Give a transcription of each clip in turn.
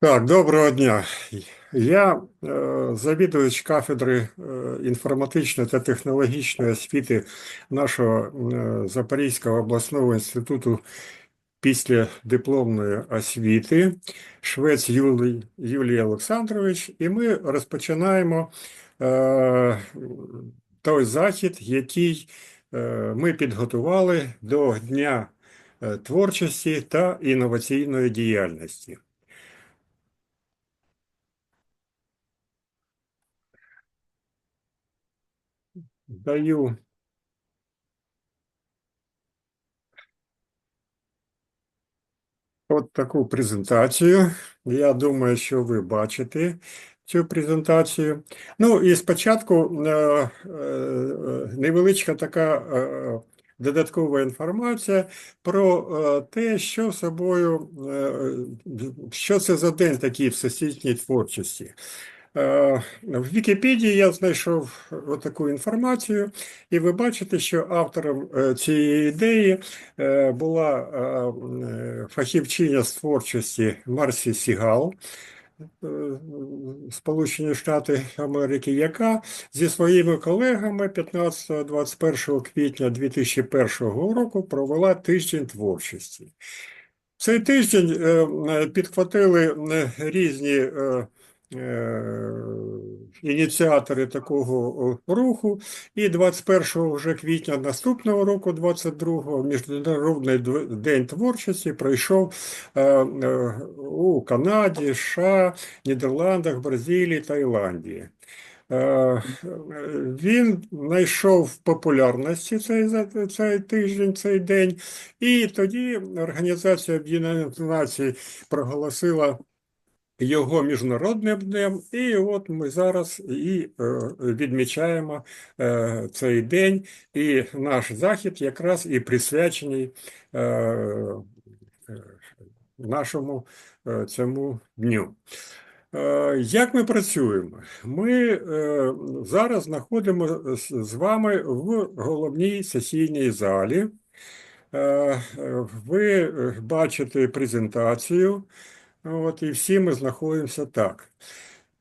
Так, доброго дня. Я е, завідувач кафедри е, інформатичної та технологічної освіти нашого е, Запорізького обласного інституту післядипломної освіти, Швець Юлій, Юлій Олександрович, і ми розпочинаємо той захід, який ми підготували до Дня творчості та інноваційної діяльності. Даю от таку презентацію. Я думаю, що ви бачите цю презентацію. Ну і спочатку е, е, невеличка така е, додаткова інформація про те, що собою, що це за день такий в всесвітній творчості. Е, В Вікіпедії я знайшов таку інформацію, і ви бачите, що автором е, цієї ідеї е, була е, е, фахівчиня з творчості Марсі Сігал, е, Сполучені Штати Америки, яка зі своїми колегами 15-21 квітня 2001 року провела тиждень творчості. Цей тиждень е, е, підхватили е, різні е, е, ініціатори такого руху, і 21 вже квітня наступного року, 22-го, Міжнародний день творчості пройшов е, е, у Канаді, США, Нідерландах, Бразилії та Ірландії. Е, Він знайшов популярності цей, цей тиждень, цей день, і тоді Організація Об'єднаних Націй проголосила його міжнародним днем, і от ми зараз і е, відмічаємо е, цей день, і наш захід якраз і присвячений е, нашому цьому дню. Як ми працюємо? Ми зараз знаходимося з вами в головній сесійній залі. Ви бачите презентацію, от, і всі ми знаходимося так.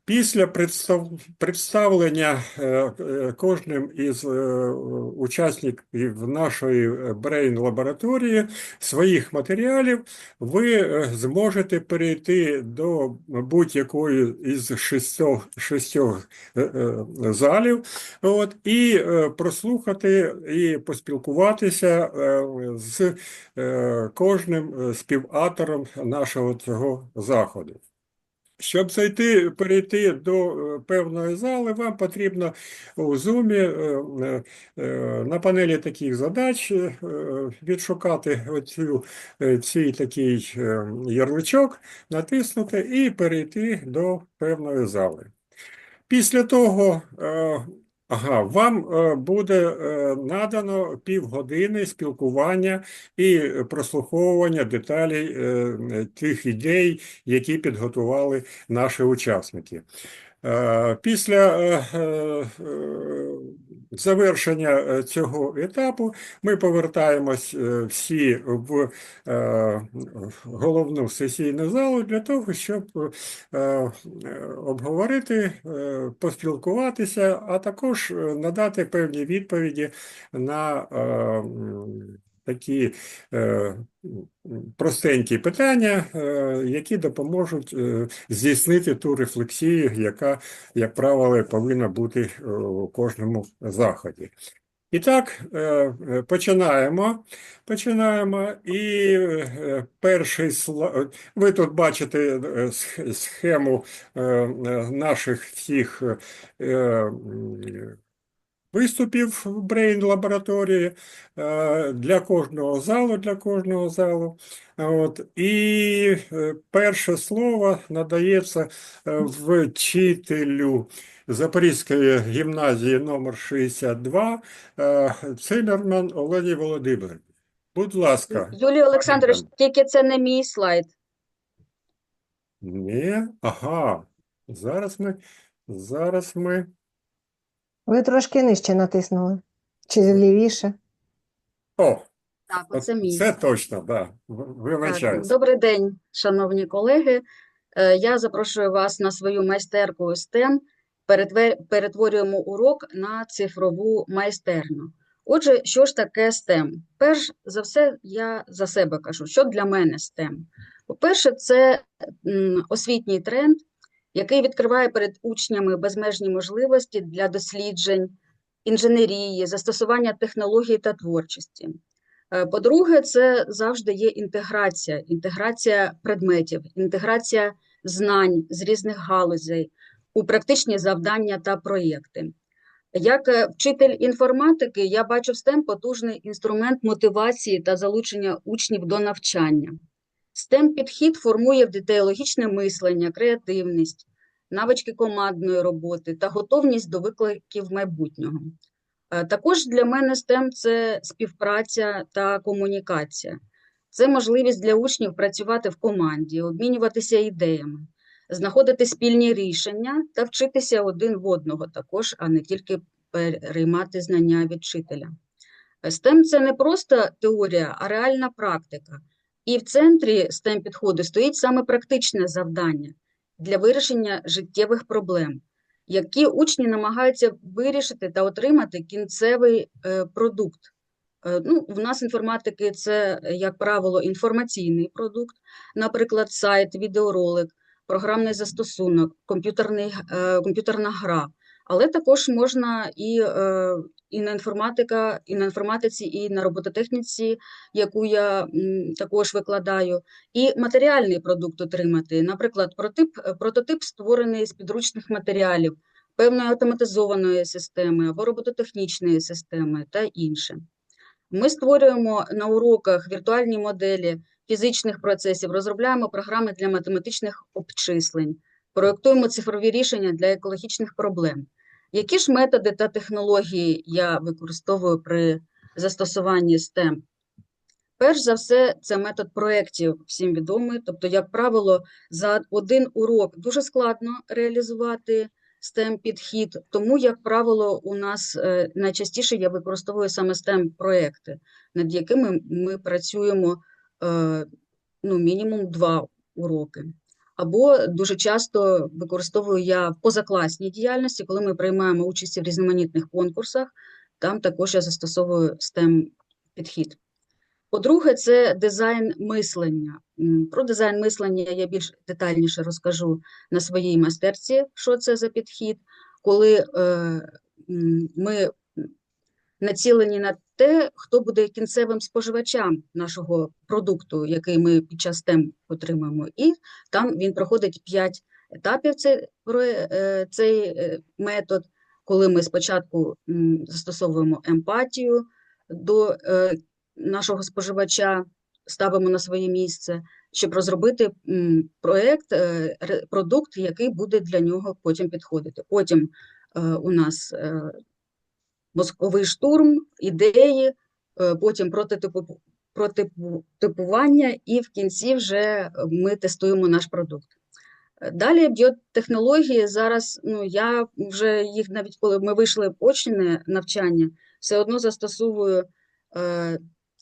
Після представ... представлення е, е, кожним із е, учасників нашої Brain лабораторії своїх матеріалів, ви зможете перейти до будь-якої із шістьох, шістьох залів от, і прослухати і поспілкуватися з кожним співавтором нашого цього заходу. Щоб зайти, перейти до е, певної зали, вам потрібно у Zoom е, е, на панелі таких задач відшукати оцю, цей такий ярличок, натиснути і перейти до певної зали. Після того, ага, вам е, буде е, надано півгодини спілкування і прослуховування деталей е, тих ідей, які підготували наші учасники. Після завершення е, цього етапу. Ми повертаємось е, всі в е, головну сесійну залу для того, щоб обговорити, поспілкуватися, а також надати певні відповіді на такі простенькі питання, е, які допоможуть е, здійснити ту рефлексію, яка, як правило, повинна бути е, у кожному заході. І так, починаємо. Починаємо. І перший слайд. Ви тут бачите схему наших всіх виступів в Brain лабораторії е, для кожного залу, для кожного залу. От. І е, перше слово надається е, вчителю Запорізької гімназії номер 62 е, Цимерман Олені Володимирівні. Будь ласка. Юлій Олександрович, тільки це не мій слайд. Ні, ага. Зараз ми, зараз ми. Ви трошки нижче натиснули. Чи лівіше? О, Так, оце мій. це точно, да. Так, Вибачаюсь. добрий день, шановні колеги. Е, Я запрошую вас на свою майстерку STEM. Перетве- Перетворюємо урок на цифрову майстерню. Отже, що ж таке STEM? Перш за все, я за себе кажу, що для мене STEM? По-перше, це м, освітній тренд, який відкриває перед учнями безмежні можливості для досліджень, інженерії, застосування технологій та творчості. Е, По-друге, це завжди є інтеграція, інтеграція предметів, інтеграція знань з різних галузей у практичні завдання та проєкти. Як е, вчитель інформатики, я бачу в STEM потужний інструмент мотивації та залучення учнів до навчання. STEM-підхід формує в дітей логічне мислення, креативність, навички командної роботи та готовність до викликів майбутнього. Е, Також для мене STEM – це співпраця та комунікація. Це можливість для учнів працювати в команді, обмінюватися ідеями, знаходити спільні рішення та вчитися один в одного також, а не тільки переймати знання від вчителя. Е, STEM – це не просто теорія, а реальна практика. І в центрі STEM підходу стоїть саме практичне завдання для вирішення життєвих проблем, які учні намагаються вирішити та отримати кінцевий е, продукт. Е, Ну, в нас інформатики це, як правило, інформаційний продукт, наприклад, сайт, відеоролик, програмний застосунок, е, комп'ютерна гра. Але також можна і, і на інформатика, і на інформатиці, і на робототехніці, яку я також викладаю, і матеріальний продукт отримати. Наприклад, прототип, е, прототип створений з підручних матеріалів, певної автоматизованої системи або робототехнічної системи та інше. Ми створюємо на уроках віртуальні моделі фізичних процесів, розробляємо програми для математичних обчислень, проєктуємо цифрові рішення для екологічних проблем. Які ж методи та технології я використовую при застосуванні STEM? Перш за все, це метод проєктів, всім відомий. Тобто, як правило, за один урок дуже складно реалізувати STEM-підхід, тому, як правило, у нас е, найчастіше я використовую саме STEM-проекти, над якими ми працюємо е, ну, мінімум два уроки. Або дуже часто використовую я в позакласній діяльності, коли ми приймаємо участь в різноманітних конкурсах, там також я застосовую STEM-підхід. По-друге, це дизайн мислення. Про дизайн мислення я більш детальніше розкажу на своїй майстерці, що це за підхід, коли е, ми націлені на те, хто буде кінцевим споживачем нашого продукту, який ми під час тем отримаємо. І там він проходить 5 етапів, цей, е, цей е, метод, коли ми спочатку застосовуємо емпатію до е, нашого споживача, ставимо на своє місце, щоб розробити проект, продукт, який буде для нього потім підходити. Потім у нас мозковий штурм, ідеї, е, потім прототипу, прототипування, і в кінці вже ми тестуємо наш продукт. Е, Далі біотехнології зараз, ну я вже їх навіть коли ми вийшли в очне навчання, все одно застосовую е,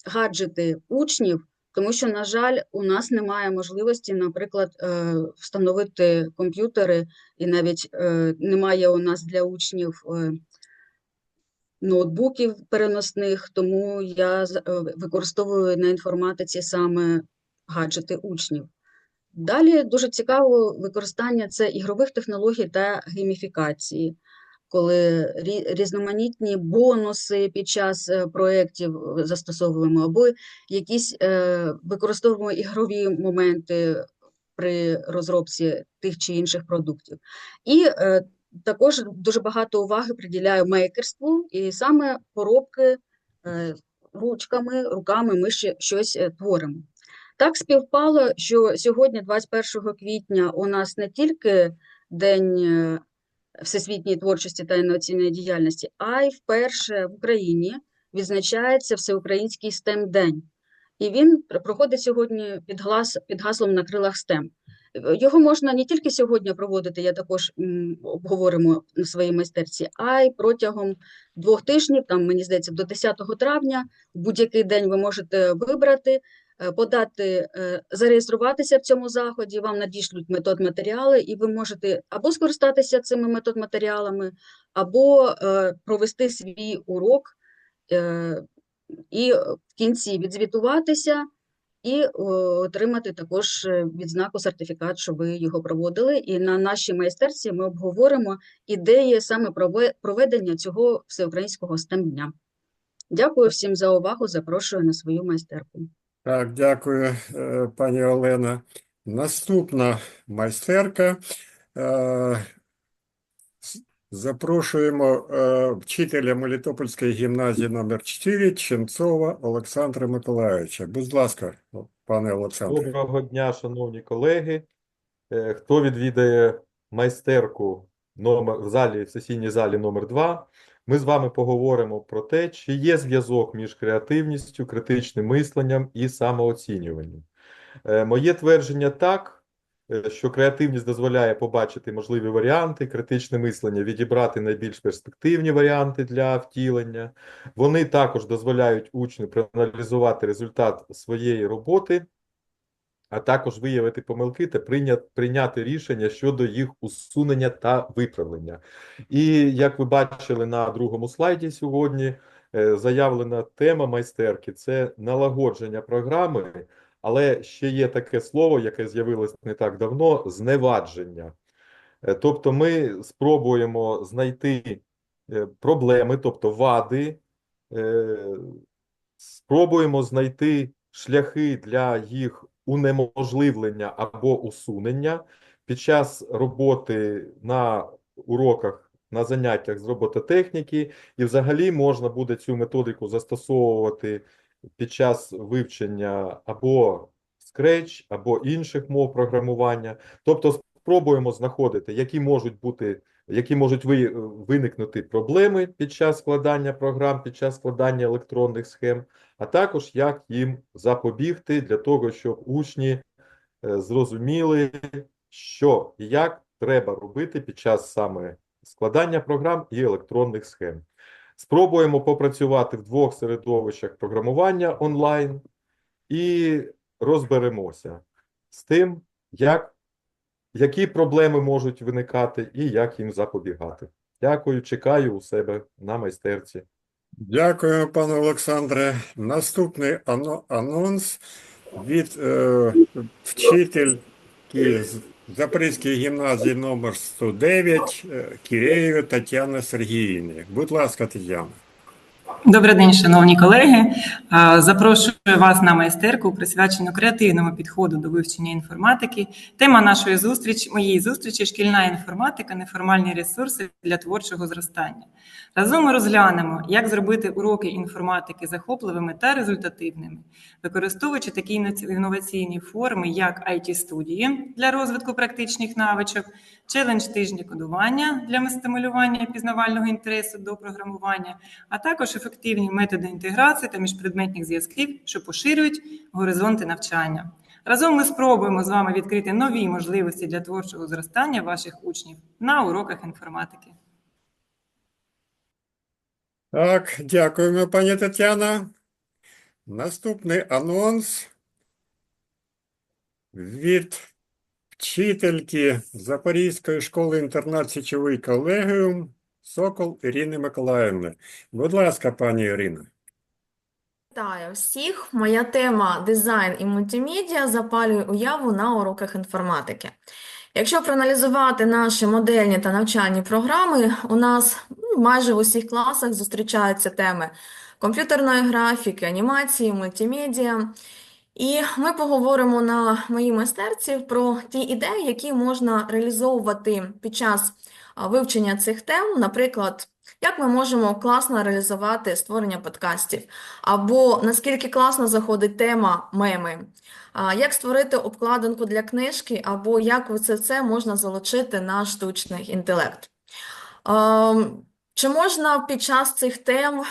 гаджети учнів, тому що, на жаль, у нас немає можливості, наприклад, е, встановити комп'ютери, і навіть е, немає у нас для учнів е, ноутбуків переносних, тому я е, використовую на інформатиці саме гаджети учнів. Далі дуже цікаво використання це ігрових технологій та гейміфікації, коли різноманітні бонуси під час е, проєктів застосовуємо, або якісь е, використовуємо ігрові моменти при розробці тих чи інших продуктів. І також дуже багато уваги приділяю мейкерству, і саме поробки е, ручками, руками ми ще щось е, творимо. Так співпало, що сьогодні, 21 квітня, у нас не тільки День е, всесвітньої творчості та інноваційної діяльності, а й вперше в Україні відзначається Всеукраїнський STEM день. І він проходить сьогодні під, глас, під гаслом на крилах STEM. Його можна не тільки сьогодні проводити, я також обговоримо на своїй майстерці, а й протягом двох тижнів, там, мені здається, до 10 травня, в будь-який день ви можете вибрати е, подати, е, зареєструватися в цьому заході, вам надішлють метод матеріали, і ви можете або скористатися цими метод матеріалами, або е, провести свій урок і в кінці відзвітуватися і отримати також е, відзнаку сертифікат, що ви його проводили. І на нашій майстерці ми обговоримо ідеї саме прове- проведення цього всеукраїнського STEM дня. Дякую всім за увагу. Запрошую на свою майстерку. Так, дякую, е, пані Олена. Наступна майстерка. Запрошуємо е, вчителя Мелітопольської гімназії номер 4 Ченцова Олександра Миколайовича. Будь ласка, пане Олександре. Доброго дня, шановні колеги. Е, Хто відвідає майстерку номер, в залі, в сесійній залі номер 2, ми з вами поговоримо про те, чи є зв'язок між креативністю, критичним мисленням і самооцінюванням. Е, Моє твердження так, що креативність дозволяє побачити можливі варіанти, критичне мислення відібрати найбільш перспективні варіанти для втілення. Вони також дозволяють учню проаналізувати результат своєї роботи, а також виявити помилки та прийняти рішення щодо їх усунення та виправлення. І як ви бачили на другому слайді сьогодні, е, заявлена тема майстерки це налагодження програми, але ще є таке слово, яке з'явилось не так давно зневадження. Е, Тобто ми спробуємо знайти е, проблеми, тобто вади, е, спробуємо знайти шляхи для їх унеможливлення або усунення під час роботи на уроках, на заняттях з робототехніки, і взагалі можна буде цю методику застосовувати під час вивчення або Scratch, або інших мов програмування. Тобто спробуємо знаходити, які можуть бути, які можуть ви- виникнути проблеми під час складання програм, під час складання електронних схем, а також як їм запобігти для того, щоб учні е, зрозуміли, що і як треба робити під час саме складання програм і електронних схем. Спробуємо попрацювати в двох середовищах програмування онлайн і розберемося з тим, як, які проблеми можуть виникати і як їм запобігати. Дякую, чекаю у себе на майстерці. Дякую, пане Олександре. Наступний ано- анонс від е, вчительки Запорізької гімназії номер 109 е, Тетяни Сергіївни. Будь ласка, Тетяна. Добрий день, шановні колеги. Запрошую вас на майстерку, присвячену креативному підходу до вивчення інформатики. Тема нашої зустрічі, моєї зустрічі шкільна інформатика, неформальні ресурси для творчого зростання. Разом ми розглянемо, як зробити уроки інформатики захопливими та результативними, використовуючи такі інноваційні форми, як IT-студії для розвитку практичних навичок, челендж тижні кодування для стимулювання пізнавального інтересу до програмування, а також ефективні методи інтеграції та міжпредметних зв'язків, що поширюють горизонти навчання. Разом ми спробуємо з вами відкрити нові можливості для творчого зростання ваших учнів на уроках інформатики. Так, дякуємо, пані Тетяна. Наступний анонс від вчительки Запорізької школи-інтернат Січовий колегіум Сокол Ірини Миколаївни. Будь ласка, пані Ірина. Вітаю всіх! Моя тема дизайн і мультимедіа запалює уяву на уроках інформатики. Якщо проаналізувати наші модельні та навчальні програми, у нас майже в усіх класах зустрічаються теми комп'ютерної графіки, анімації, мультимедіа. І ми поговоримо на моїй майстерці про ті ідеї, які можна реалізовувати під час вивчення цих тем, наприклад, як ми можемо класно реалізувати створення подкастів, або наскільки класно заходить тема меми, як створити обкладинку для книжки, або як це все можна залучити на штучний інтелект. Чи можна під час цих тем е,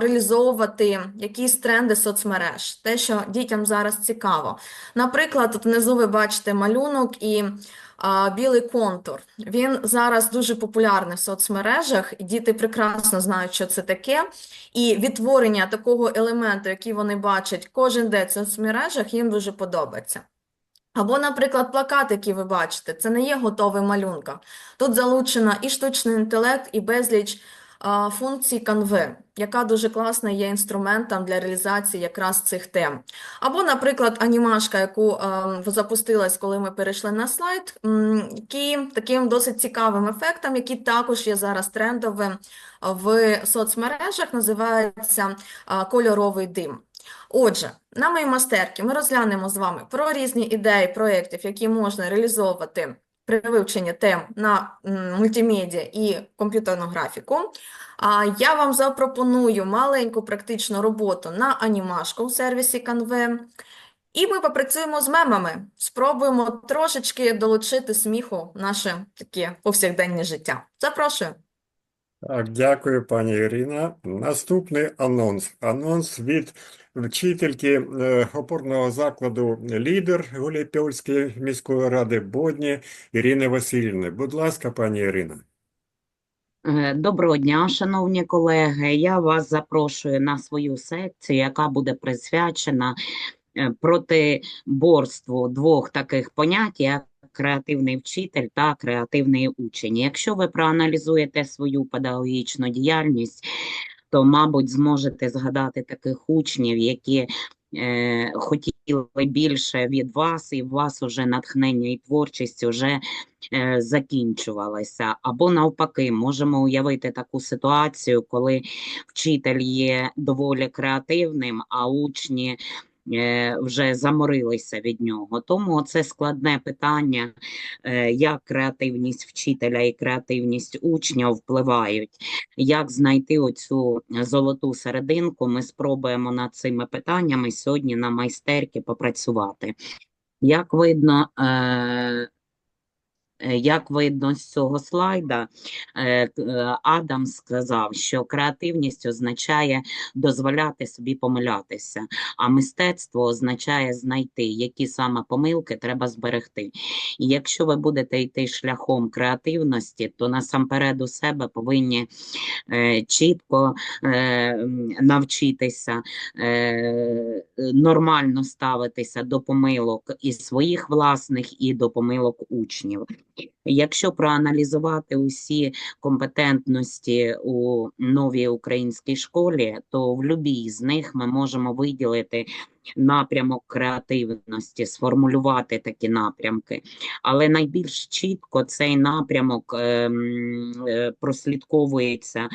реалізовувати якісь тренди соцмереж? Те, що дітям зараз цікаво. Наприклад, тут внизу ви бачите малюнок і а, білий контур. Він зараз дуже популярний в соцмережах, і діти прекрасно знають, що це таке. І відтворення такого елементу, який вони бачать кожен день в соцмережах, їм дуже подобається. Або, наприклад, плакат, який ви бачите, це не є готовий малюнка. Тут залучено і штучний інтелект, і безліч а, функцій канви, яка дуже класно є інструментом для реалізації якраз цих тем. Або, наприклад, анімашка, яку ем, запустилась, коли ми перейшли на слайд, які таким досить цікавим ефектом, який також є зараз трендовим в соцмережах, називається а, кольоровий дим. Отже, на моїй мастерці ми розглянемо з вами про різні ідеї проєктів, які можна реалізовувати при вивченні тем на мультимедіа і комп'ютерну графіку. А я вам запропоную маленьку практичну роботу на анімашку у сервісі Canva. І ми попрацюємо з мемами, спробуємо трошечки долучити сміху в наше таке повсякденне життя. Запрошую. Так, дякую, пані Ірина. Наступний анонс. Анонс від вчительки е, опорного закладу «Лідер» Гуляйпольської міської ради Бодні Ірини Васильівни. Будь ласка, пані Ірина. Е, Доброго дня, шановні колеги. Я вас запрошую на свою секцію, яка буде присвячена е, протиборству двох таких понять, як креативний вчитель та креативний учень. Якщо ви проаналізуєте свою педагогічну діяльність, то, мабуть, зможете згадати таких учнів, які е, хотіли більше від вас, і у вас уже натхнення і творчість вже е, закінчувалася. Або навпаки, можемо уявити таку ситуацію, коли вчитель є доволі креативним, а учні вже заморилися від нього. Тому це складне питання, е, як креативність вчителя і креативність учня впливають. Як знайти оцю золоту серединку, ми спробуємо над цими питаннями сьогодні на майстерці попрацювати. Як видно, е, е, як видно з цього слайда, е, е, Адам сказав, що креативність означає дозволяти собі помилятися, а мистецтво означає знайти, які саме помилки треба зберегти. І якщо ви будете йти шляхом креативності, то насамперед у себе повинні е, чітко е, навчитися е, нормально ставитися до помилок і своїх власних, і до помилок учнів. Якщо проаналізувати усі компетентності у новій українській школі, то в будь-якій з них ми можемо виділити напрямок креативності, сформулювати такі напрямки. Але найбільш чітко цей напрямок ем, е, прослідковується е,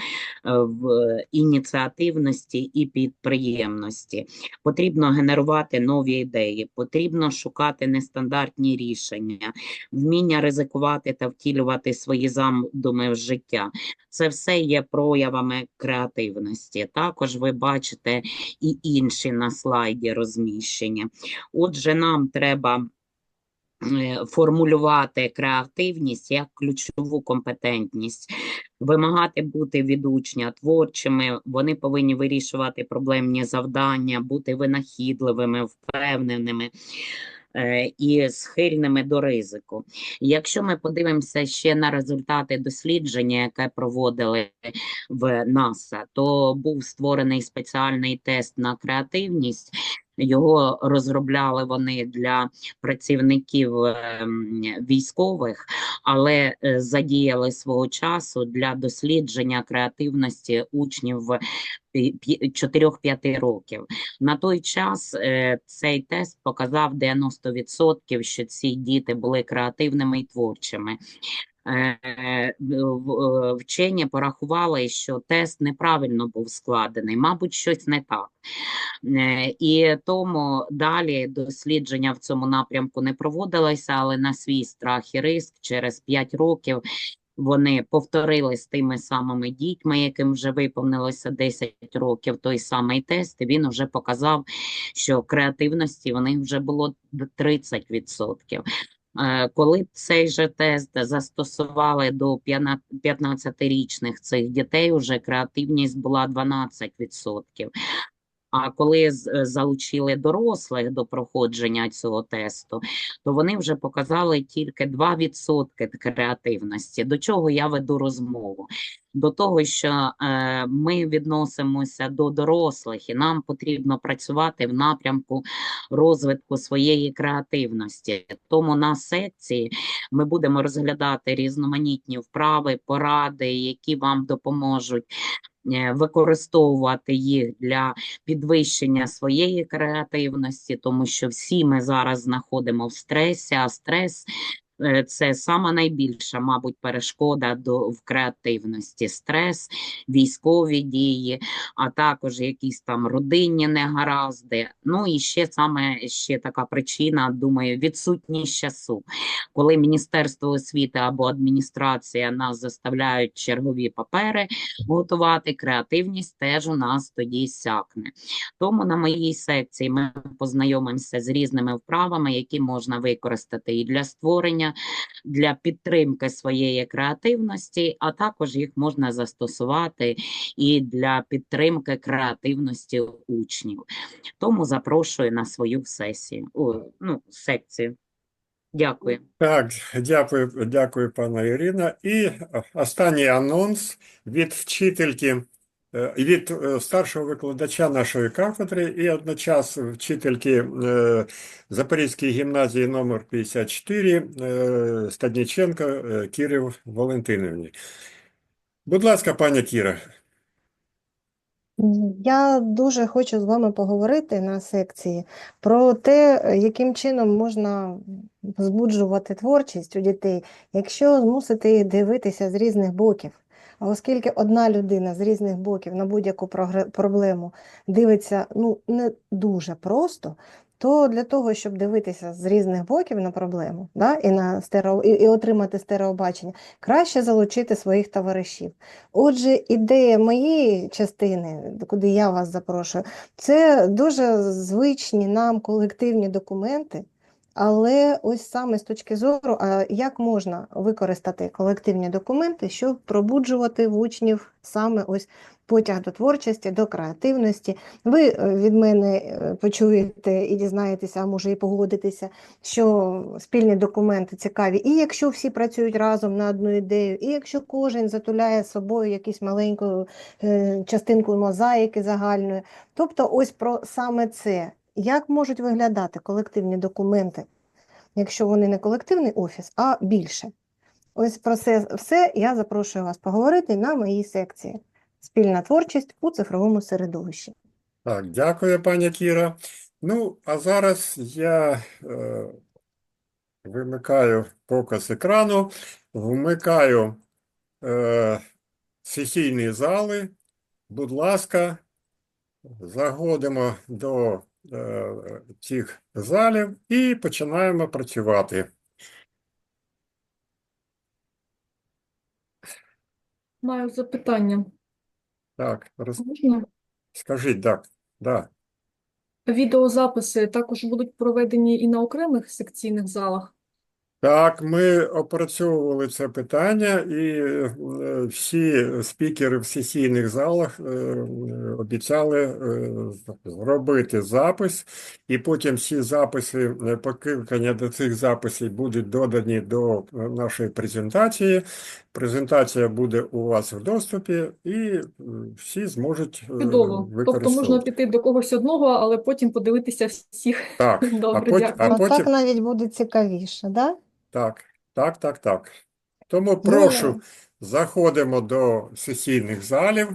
в ініціативності і підприємності. Потрібно генерувати нові ідеї, потрібно шукати нестандартні рішення, вміння ризикувати та втілювати свої задуми в життя. Це все є проявами креативності. Також ви бачите і інші на слайді розміщені. Отже, нам треба е, формулювати креативність як ключову компетентність, вимагати бути від учня творчими, вони повинні вирішувати проблемні завдання, бути винахідливими, впевненими. е, І схильними до ризику. Якщо ми подивимося ще на результати дослідження, яке проводили в НАСА, то був створений спеціальний тест на креативність. Його розробляли вони для працівників ем, військових, але е, задіяли свого часу для дослідження креативності учнів 4-5 років. На той час е, цей тест показав 90%, що ці діти були креативними і творчими. Е, е, Вчені порахували, що тест неправильно був складений, мабуть, щось не так. Е, І тому далі дослідження в цьому напрямку не проводилося, але на свій страх і риск через 5 років вони повторили з тими самими дітьми, яким вже виповнилося 10 років, той самий тест, і він вже показав, що креативності в них вже було д- 30%. Е, Коли цей же тест застосували до 15-річних цих дітей, уже креативність була 12%. А коли е, залучили дорослих до проходження цього тесту, то вони вже показали тільки 2% креативності. До чого я веду розмову? До того, що е, ми відносимося до дорослих, і нам потрібно працювати в напрямку розвитку своєї креативності. Тому на секції ми будемо розглядати різноманітні вправи, поради, які вам допоможуть використовувати їх для підвищення своєї креативності, тому що всі ми зараз знаходимо в стресі, а стрес е, це сама найбільша, мабуть, перешкода до в креативності. Стрес, військові дії, а також якісь там родинні негаразди. Ну і ще саме ще така причина, думаю, відсутність часу. Коли Міністерство освіти або адміністрація нас заставляють чергові папери готувати, креативність теж у нас тоді сякне. Тому на моїй секції ми познайомимося з різними вправами, які можна використати і для створення, для підтримки своєї креативності, а також їх можна застосувати і для підтримки креативності учнів. Тому запрошую на свою сесію, о, ну, секцію. Дякую. Так, дякую, дякую, пана Ірина. І останній анонс від вчительки, від е, старшого викладача нашої кафедри і одночас вчительки е, Запорізької гімназії номер 54 е, Стадніченко е, Валентинівні. Будь ласка, пані Кіра. Я дуже хочу з вами поговорити на секції про те, яким чином можна збуджувати творчість у дітей, якщо змусити їх дивитися з різних боків. А оскільки одна людина з різних боків на будь-яку проблему дивиться ну, не дуже просто, то для того, щоб дивитися з різних боків на проблему да, і, на стерео, і, і отримати стереобачення, краще залучити своїх товаришів. Отже, ідея моєї частини, куди я вас запрошую, це дуже звичні нам колективні документи, але ось саме з точки зору, а як можна використати колективні документи, щоб пробуджувати в учнів саме ось потяг до творчості, до креативності. Ви е, від мене е, почуєте і дізнаєтеся, а може і погодитеся, що спільні документи цікаві, і якщо всі працюють разом на одну ідею, і якщо кожен затуляє собою якусь маленьку е, частинку мозаїки загальної. Тобто, ось про саме це. Як можуть виглядати колективні документи, якщо вони не колективний офіс, а більше? Ось про це все я запрошую вас поговорити на моїй секції. Спільна творчість у цифровому середовищі. Так, дякую, пані Кіра. Ну, а зараз я е, вимикаю показ екрану, вмикаю е, сесійні зали. Будь ласка, заходимо до цих залів і починаємо працювати. Маю запитання. Так, роз... Можна? скажіть, так, да. Відеозаписи також будуть проведені і на окремих секційних залах. Так, ми опрацьовували це питання, і е, всі спікери в сесійних залах е, обіцяли е, зробити запис, і потім всі записи, покликання до цих записів будуть додані до нашої презентації. Презентація буде у вас в доступі, і всі зможуть Чудово. Тобто можна піти до когось одного, але потім подивитися всіх. Так, а Добре, потім, а дякую. А потім так навіть буде цікавіше, да? Так, так, так, так. Тому Ну, прошу, заходимо до сесійних залів.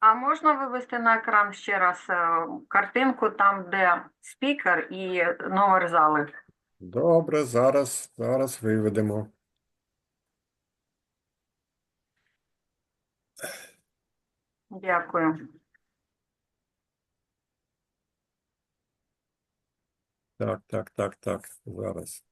А можна вивести на екран ще раз е, картинку, там, де спікер і номер зали? Добре, зараз, зараз виведемо. Дякую. Так, так, так, так, зараз.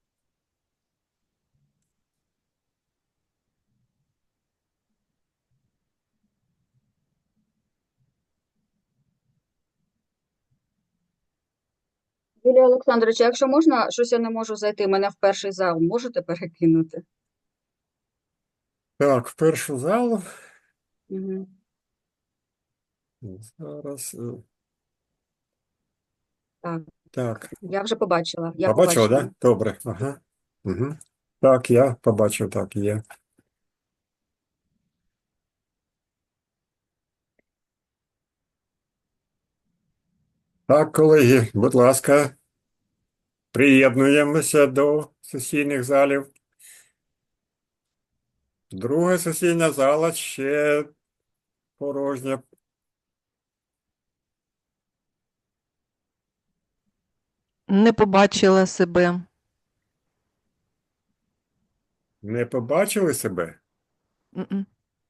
Юлія Олександрович, якщо можна, щось я не можу зайти, мене в перший зал можете перекинути? Так, в першу залу. Угу. Зараз. е, Так. Так, Я вже побачила. Я побачила, побачила. да? Добре. Ага. Угу. Так, я побачив, так, є. Так, колеги, будь ласка, приєднуємося до сесійних залів. Друга сесійна зала ще порожня. Не побачила себе. Не побачили себе? М-м.